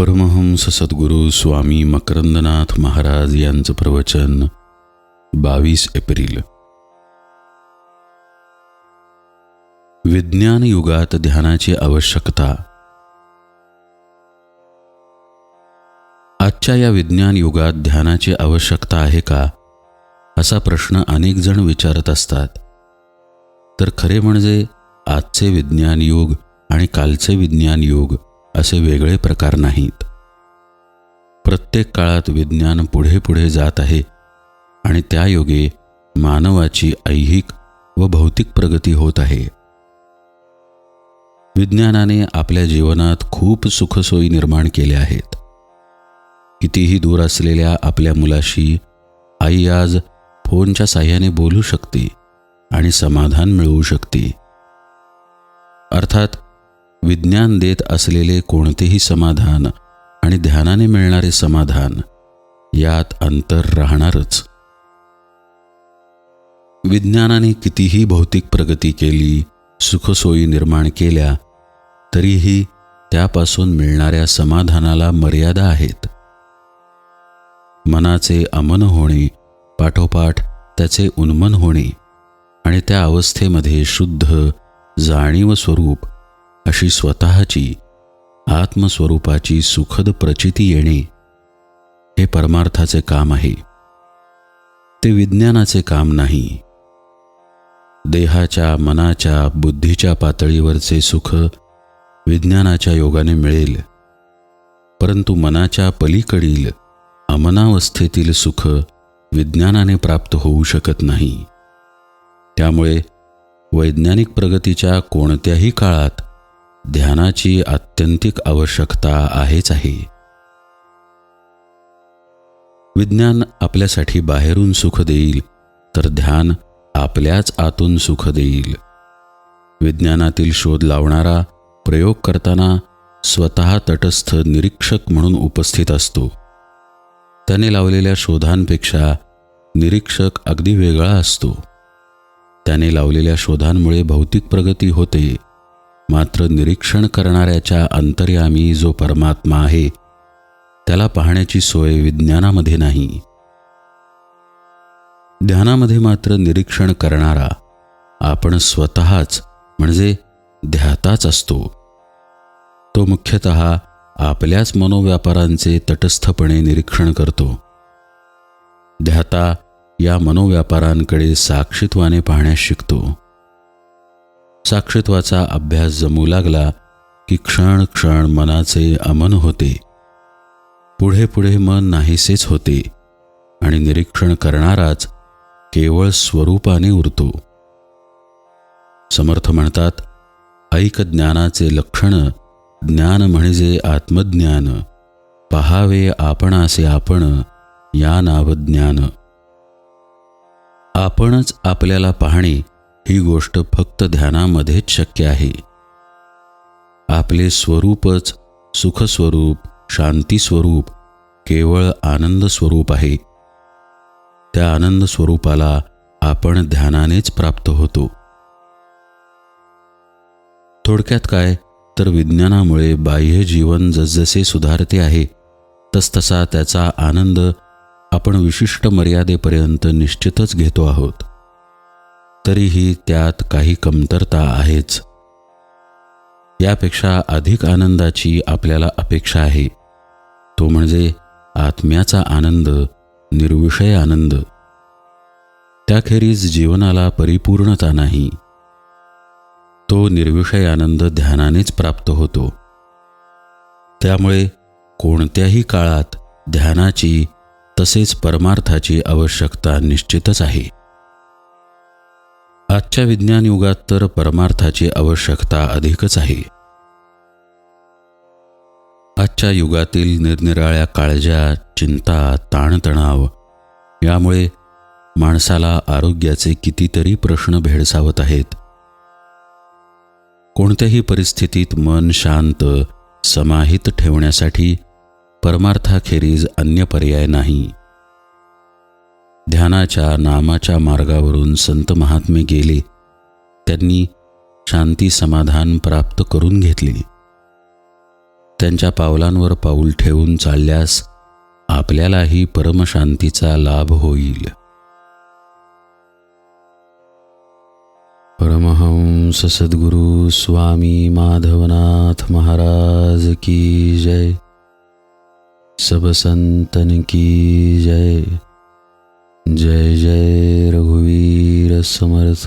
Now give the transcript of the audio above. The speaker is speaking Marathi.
परमहंस सद्गुरू स्वामी मकरंदनाथ महाराज यांचं प्रवचन बावीस एप्रिल. विज्ञान युगात ध्यानाची आवश्यकता. आजच्या या विज्ञान युगात ध्यानाची आवश्यकता आहे का? असा प्रश्न अनेक जण विचारत असतात. तर खरे म्हणजे आजचे विज्ञान युग आणि कालचे विज्ञान युग असे वेगळे प्रकार नाहीत. प्रत्येक काळात विज्ञान पुढे पुढे जात आहे आणि त्या योगे मानवाची ऐहिक व भौतिक प्रगती होत आहे. विज्ञानाने आपल्या जीवनात खूप सुखसोयी निर्माण केल्या आहेत. कितीही दूर असलेल्या आपल्या मुलाशी आई आज फोनच्या साह्याने बोलू शकते आणि समाधान मिळवू शकते. अर्थात विज्ञान देत असलेले कोणतेही समाधान आणि ध्यानाने मिळणारे समाधान यात अंतर राहणारच. विज्ञानाने कितीही भौतिक प्रगती केली सुखसोयी निर्माण केल्या तरीही त्यापासून मिळणाऱ्या समाधानाला मर्यादा आहेत. मनाचे अमन होणे पाठोपाठ त्याचे उन्मन होणे आणि त्या अवस्थेमध्ये शुद्ध जाणीव स्वरूप अशी स्वतःची आत्मस्वरूपाची सुखद प्रचिती येणे हे परमार्थाचे काम आहे. ते विज्ञानाचे काम नाही. देहाच्या मनाच्या बुद्धीच्या पातळीवरचे सुख विज्ञानाच्या योगाने मिळेल. परंतु मनाच्या पलीकडील अमनावस्थेतील सुख विज्ञानाने प्राप्त होऊ शकत नाही. त्यामुळे वैज्ञानिक प्रगतीच्या कोणत्याही काळात ध्यानाची आत्यंतिक आवश्यकता आहेच आहे. विज्ञान आपल्यासाठी बाहेरून सुख देईल तर ध्यान आपल्याच आतून सुख देईल. विज्ञानातील शोध लावणारा प्रयोग करताना स्वतः तटस्थ निरीक्षक म्हणून उपस्थित असतो. त्याने लावलेल्या शोधांपेक्षा निरीक्षक अगदी वेगळा असतो. त्याने लावलेल्या शोधांमुळे भौतिक प्रगती होते. मात्र निरीक्षण करणाऱ्याच्या अंतर्यामी जो परमात्मा आहे त्याला पाहण्याची सोय विज्ञानामध्ये नाही. ध्यानामध्ये मात्र निरीक्षण करणारा आपण स्वतःच म्हणजे ध्याताच असतो. तो मुख्यतः आपल्याच मनोव्यापारांचे तटस्थपणे निरीक्षण करतो. ध्याता या मनोव्यापारांकडे साक्षित्वाने पाहण्यास शिकतो. साक्षित्वाचा अभ्यास जमू लागला की क्षण क्षण मनाचे अमन होते. पुढे पुढे मन नाहीसेच होते आणि निरीक्षण करणाराच केवळ स्वरूपाने उरतो. समर्थ म्हणतात ऐक ज्ञानाचे लक्षण ज्ञान म्हणजे आत्मज्ञान. पहावे आपणासे आपण या नाव ज्ञान आपणच आपल्याला पाहणे ही गोष्ट फक्त ध्यानामध्येच शक्य आहे. आपले स्वरूपच सुखस्वरूप शांती स्वरूप केवळ आनंद स्वरूप आहे. त्या आनंद स्वरूपाला आपण ध्यानानेच प्राप्त होतो. थोडक्यात काय? तर विज्ञानामुळे बाह्य जीवन जसजसे सुधारते आहे तसतसा त्याचा आनंद आपण विशिष्ट मर्यादेपर्यंत निश्चितच घेतो आहोत. तरीही त्यात काही कमतरता आहेच. यापेक्षा अधिक आनंदाची आपल्याला अपेक्षा आहे. तो म्हणजे आत्म्याचा आनंद निर्विषय आनंद. त्याखेरीज जीवनाला परिपूर्णता नाही. तो निर्विषय आनंद ध्यानानेच प्राप्त होतो. त्यामुळे कोणत्याही काळात ध्यानाची तसेच परमार्थाची आवश्यकता निश्चितच आहे. आजच्या विज्ञान युगात तर परमार्थाची आवश्यकता अधिकच आहे. आजच्या युगातील निरनिराळ्या काळज्या चिंता ताणतणाव यामुळे माणसाला आरोग्याचे कितीतरी प्रश्न भेडसावत आहेत. कोणत्याही परिस्थितीत मन शांत समाहित ठेवण्यासाठी परमार्थाखेरीज अन्य पर्याय नाही. ध्यानाच्या नामाच्या मार्गावरून संत महात्मे गेले. त्यांनी शांती समाधान प्राप्त करून घेतले. त्यांच्या पावलांवर पाऊल ठेवून चालल्यास आपल्यालाही परमशांतीचा लाभ होईल. परमहंस सद्गुरु स्वामी माधवनाथ महाराज की जय. सब संतन की जय. जय जय रघुवीर समर्थ।